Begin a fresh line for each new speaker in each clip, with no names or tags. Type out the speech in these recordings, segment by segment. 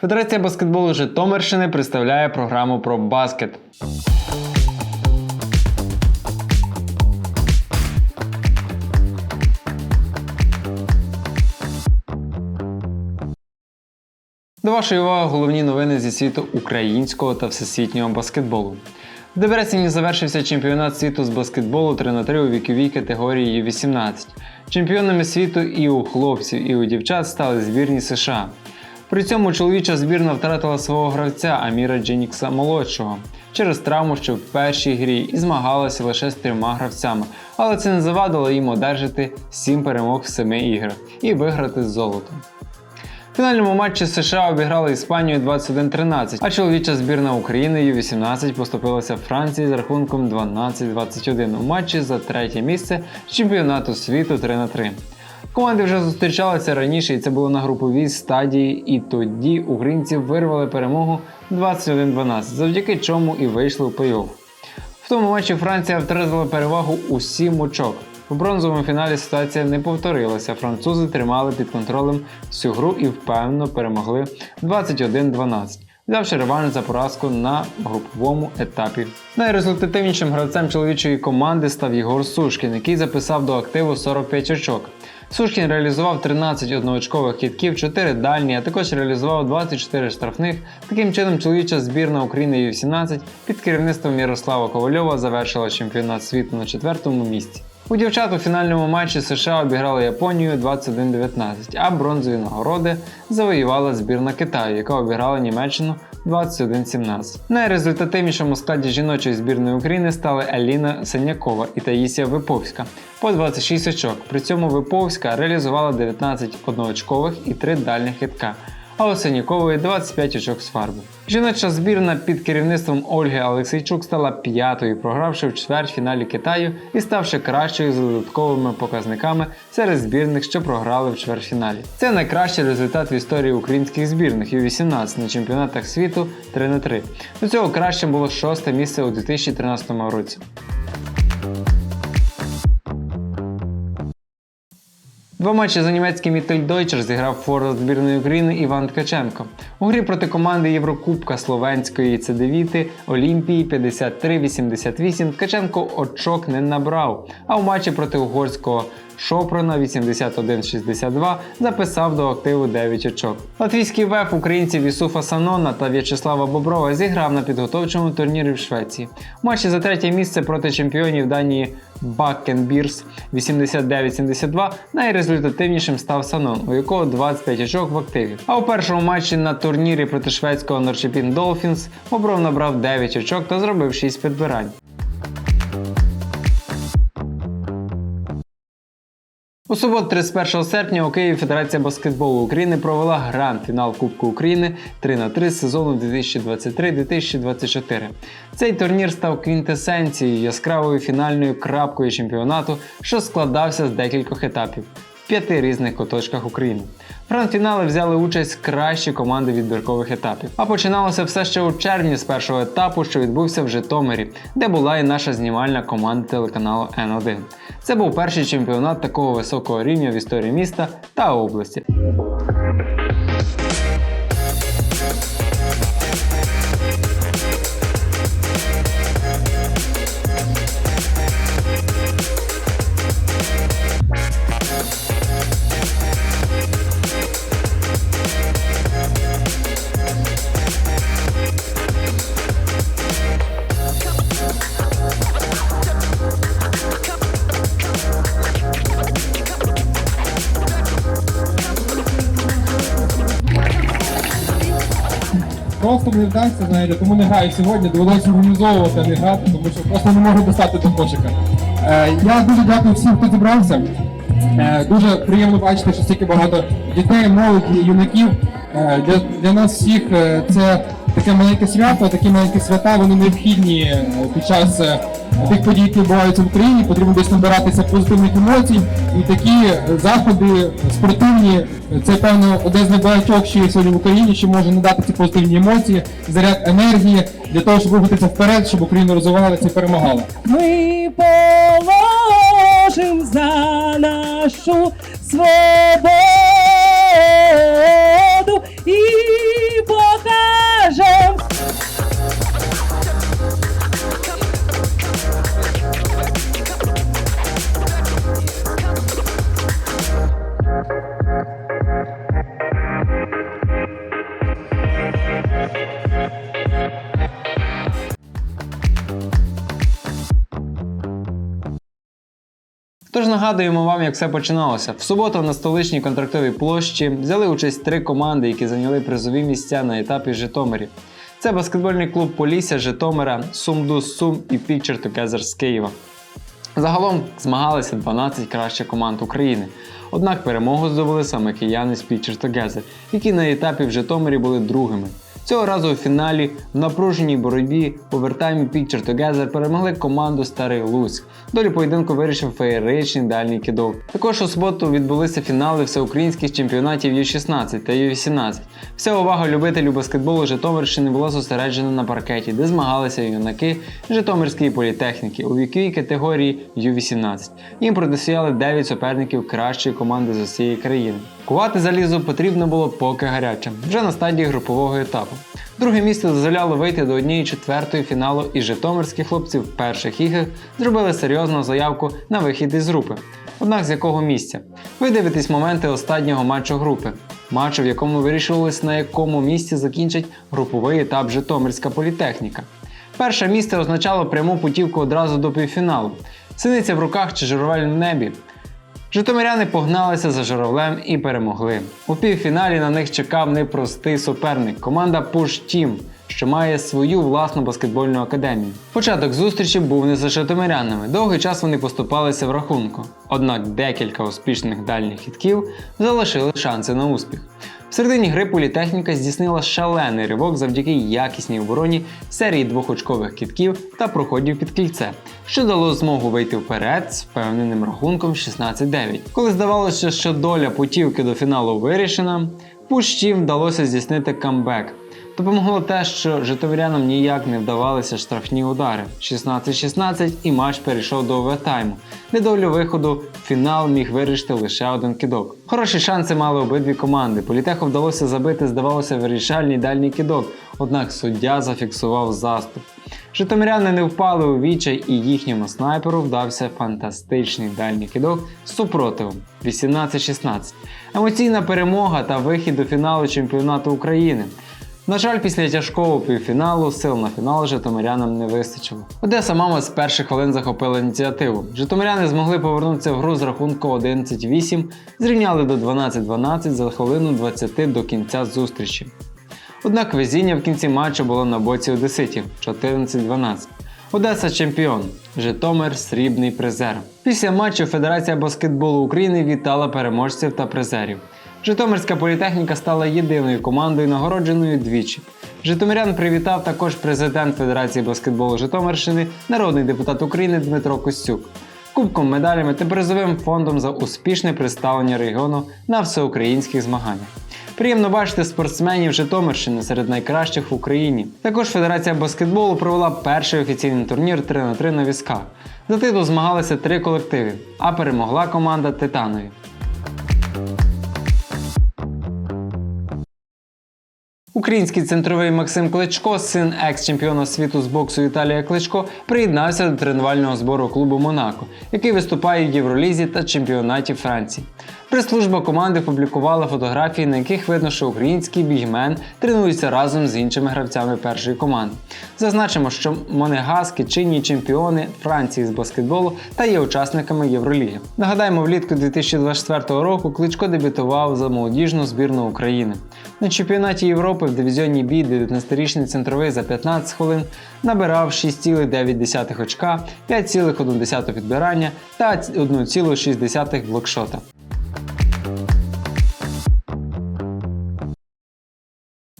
Федерація баскетболу Житомирщини представляє програму про баскет. До вашої уваги головні новини зі світу українського та всесвітнього баскетболу. В Дебрецені завершився чемпіонат світу з баскетболу 3 на 3 у віковій категорії U18. Чемпіонами світу і у хлопців, і у дівчат стали збірні США. При цьому чоловіча збірна втратила свого гравця Аміра Дженікса молодшого через травму, що в першій грі і змагалася лише з трьома гравцями, але це не завадило їм одержати 7 перемог в 7 іграх і виграти з золотом. В фінальному матчі США обіграли Іспанію 21-13, а чоловіча збірна України Ю-18 поступилася Франції з рахунком 12-21 у матчі за третє місце чемпіонату світу 3 на 3. Команди вже зустрічалися раніше, і це було на груповій стадії, і тоді українці вирвали перемогу 21-12, завдяки чому і вийшли в плей-офф. В тому матчі Франція втратила перевагу у 7 очок. У бронзовому фіналі ситуація не повторилася. Французи тримали під контролем всю гру і впевнено перемогли 21-12, взявши реванш за поразку на груповому етапі. Найрезультативнішим гравцем чоловічої команди став Єгор Сушкін, який записав до активу 45 очок. Сушкін реалізував 13 одноочкових кітків, 4 дальні, а також реалізував 24 штрафних. Таким чином, чоловіча збірна України Ю-17 під керівництвом Ярослава Ковальова завершила чемпіонат світу на четвертому місці. У дівчат у фінальному матчі США обіграли Японію 21-19, а бронзові нагороди завоювала збірна Китаю, яка обіграла Німеччину 21-17. Найрезультативнішому складі жіночої збірної України стали Аліна Синякова і Таїсія Виповська по 26 очок. При цьому Виповська реалізувала 19 одноочкових і 3 дальних хитка. А у Синякової 25 очок з фарби. Жіноча збірна під керівництвом Ольги Олексійчук стала п'ятою, програвши в чвертьфіналі Китаю і ставши кращою за додатковими показниками серед збірних, що програли в чвертьфіналі. Це найкращий результат в історії українських збірних Ю-18 на чемпіонатах світу 3 на 3 До цього кращим було шосте місце у 2013 році. Два матчі за німецьким Міттельдойчер зіграв форвард збірної України Іван Ткаченко. У грі проти команди Єврокубка Словенської Цедевіти Олімпії 53-88 Ткаченко очок не набрав, а у матчі проти угорського Шопрона 81-62 записав до активу 9 очок. Латвійський веф українців Ісуфа Санона та В'ячеслава Боброва зіграв на підготовчому турнірі в Швеції. У матчі за третє місце проти чемпіонів Данії Баккенбірс 89-72 найрезультативнішим став Санон, у якого 25 очок в активі. А у першому матчі на турнірі проти шведського Норчепін Долфінс Бобров набрав 9 очок та зробив 6 підбирань. У суботу, 31 серпня, у Києві Федерація баскетболу України провела гранд-фінал Кубку України 3 на 3 сезону 2023-2024. Цей турнір став квінтесенцією яскравою фінальною крапкою чемпіонату, що складався з декількох етапів п'яти різних куточках України. В гранд-фінали взяли участь кращі команди відбіркових етапів. А починалося все ще у червні з першого етапу, що відбувся в Житомирі, де була і наша знімальна команда телеканалу Н1. Це був перший чемпіонат такого високого рівня в історії міста та області.
Просто не вдасться, знаєте, тому не граю сьогодні, довелося організовувати, а не грати, тому що просто не можу достати до кошика. Е, я дуже дякую всім, хто зібрався. Е, дуже приємно бачити, що стільки багато дітей, молоді, юнаків. Е, для, для нас всіх е, це таке маленьке свято, такі маленькі свята, вони необхідні е, під час е, тих подій, які відбуваються в Україні. Потрібно десь набиратися позитивних емоцій. І такі е, заходи спортивні, це певно один з небагатьох, що є сьогодні в Україні, що може надати ці позитивні емоції, заряд енергії для того, щоб рухатися вперед, щоб Україна розвивалася і перемагала.
Ми положим за нашу свободу
Тож нагадуємо вам, як все починалося. В суботу на столичній контрактовій площі взяли участь три команди, які зайняли призові місця на етапі Житомирі. Це баскетбольний клуб Полісся Житомира, Сумдус Сум і Picture Together з Києва. Загалом змагалися 12 кращих команд України. Однак перемогу здобули саме кияни з Picture Together, які на етапі в Житомирі були другими. Цього разу у фіналі в напруженій боротьбі овертаймі Picture Together перемогли команду Старий Луцьк. Долю поєдинку вирішив феєричний дальній кидок. Також у суботу відбулися фінали всеукраїнських чемпіонатів Ю-16 та Ю-18. Вся увага любителів баскетболу Житомирщини була зосереджена на паркеті, де змагалися юнаки Житомирської політехніки у віковій категорії Ю-18. Їм протистояли 9 суперників кращої команди з усієї країни. Кувати залізо потрібно було поки гаряче, вже на стадії групового етапу. Друге місце дозволяло вийти до однієї четвертої фіналу, і житомирські хлопці в перших іграх зробили серйозну заявку на вихід із групи. Однак з якого місця? Ви дивитесь моменти останнього матчу групи. Матчу, в якому вирішувалось на якому місці закінчить груповий етап Житомирська політехніка. Перше місце означало пряму путівку одразу до півфіналу. Синиця в руках чи журавель в небі. Житомиряни погналися за журавлем і перемогли. У півфіналі на них чекав непростий суперник команда Push Team, що має свою власну баскетбольну академію. Початок зустрічі був не за житомирянами. Довгий час вони поступалися в рахунку. Однак декілька успішних дальніх хітків залишили шанси на успіх. Середині гри політехніка здійснила шалений ривок завдяки якісній обороні серії двохочкових кітків та проходів під кільце, що дало змогу вийти вперед з впевненим рахунком 16-9. Коли здавалося, що доля путівки до фіналу вирішена, пущів вдалося здійснити камбек. Допомогло те, що житомирянам ніяк не вдавалися штрафні удари. 16-16 і матч перейшов до овертайму, де долю виходу фінал міг вирішити лише один кидок. Хороші шанси мали обидві команди. Політеху вдалося забити, здавалося, вирішальний дальній кидок, однак суддя зафіксував заступ. Житомиряни не впали у вічай і їхньому снайперу вдався фантастичний дальній кидок з супротивом 18-16. Емоційна перемога та вихід до фіналу чемпіонату України. На жаль, після тяжкого півфіналу сил на фінал житомирянам не вистачило. Одеса мама з перших хвилин захопила ініціативу. Житомиряни змогли повернутися в гру з рахунку 11-8, зрівняли до 12-12 за хвилину 20 до кінця зустрічі. Однак везіння в кінці матчу було на боці одеситів 14-12. Одеса чемпіон, Житомир срібний призер. Після матчу Федерація баскетболу України вітала переможців та призерів. Житомирська політехніка стала єдиною командою, нагородженою двічі. Житомирян привітав також президент Федерації баскетболу Житомирщини, народний депутат України Дмитро Костюк. Кубком, медалями та призовим фондом за успішне представлення регіону на всеукраїнських змаганнях. Приємно бачити спортсменів Житомирщини серед найкращих в Україні. Також Федерація баскетболу провела перший офіційний турнір 3 на 3 на візках. За титул змагалися три колективи, а перемогла команда Титанові. Український центровий Максим Кличко, син екс-чемпіона світу з боксу Віталія Кличко, приєднався до тренувального збору клубу Монако, який виступає в Євролізі та чемпіонаті Франції. Прес-служба команди публікувала фотографії, на яких видно, що український бігмен тренується разом з іншими гравцями першої команди. Зазначимо, що монегаски чинні чемпіони Франції з баскетболу та є учасниками Євроліги. Нагадаємо, влітку 2024 року Кличко дебютував за молодіжну збірну України. На чемпіонаті Європи в дивізіоні Бі 19-річний центровий за 15 хвилин набирав 6,9 очка, 5,1 підбирання та 1,6 блокшота.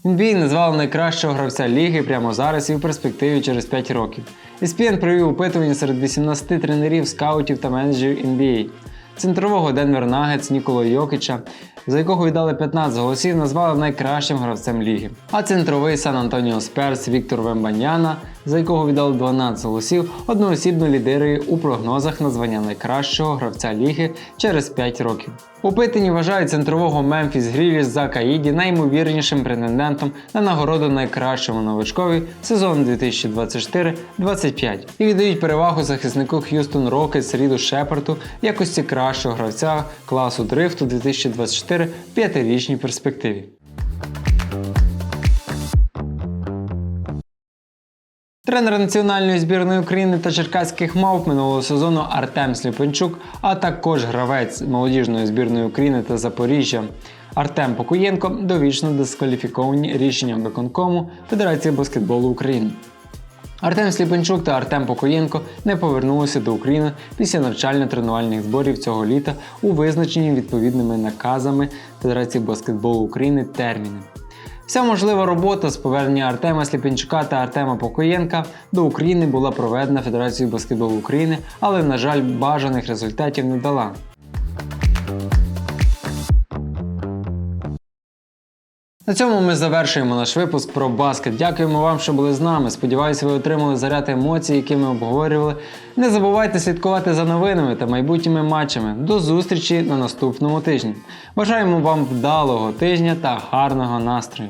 NBA назвали найкращого гравця ліги прямо зараз і в перспективі через 5 років. ESPN провів опитування серед 18 тренерів, скаутів та менеджерів NBA. Центрового Денвер Нагетс Ніколо Йокича, за якого віддали 15 голосів, назвали найкращим гравцем ліги. А центровий Сан Антоніо Сперс Віктор Вембаняна, за якого віддали 12 голосів, одноосібно лідирує у прогнозах на звання найкращого гравця ліги через 5 років. У Опитані вважають центрового Мемфіс Гріліс за Каїді найімовірнішим претендентом на нагороду найкращому новачкові сезону 2024-25 і віддають перевагу захиснику Х'юстон Рокетс Ріду Шепарту в якості кращого гравця класу дрифту 2024 в п'ятирічній перспективі. Тренер національної збірної України та черкаських мавп минулого сезону Артем Сліпенчук, а також гравець молодіжної збірної України та Запоріжжя Артем Покуєнко довічно дискваліфіковані рішенням виконкому Федерації баскетболу України. Артем Сліпенчук та Артем Покоєнко не повернулися до України після навчально-тренувальних зборів цього літа у визначені відповідними наказами Федерації баскетболу України терміни. Вся можлива робота з повернення Артема Сліпінчука та Артема Покоєнка до України була проведена Федерацією баскетболу України, але, на жаль, бажаних результатів не дала. На цьому ми завершуємо наш випуск про баскет. Дякуємо вам, що були з нами. Сподіваюся, ви отримали заряд емоцій, які ми обговорювали. Не забувайте слідкувати за новинами та майбутніми матчами. До зустрічі на наступному тижні. Бажаємо вам вдалого тижня та гарного настрою.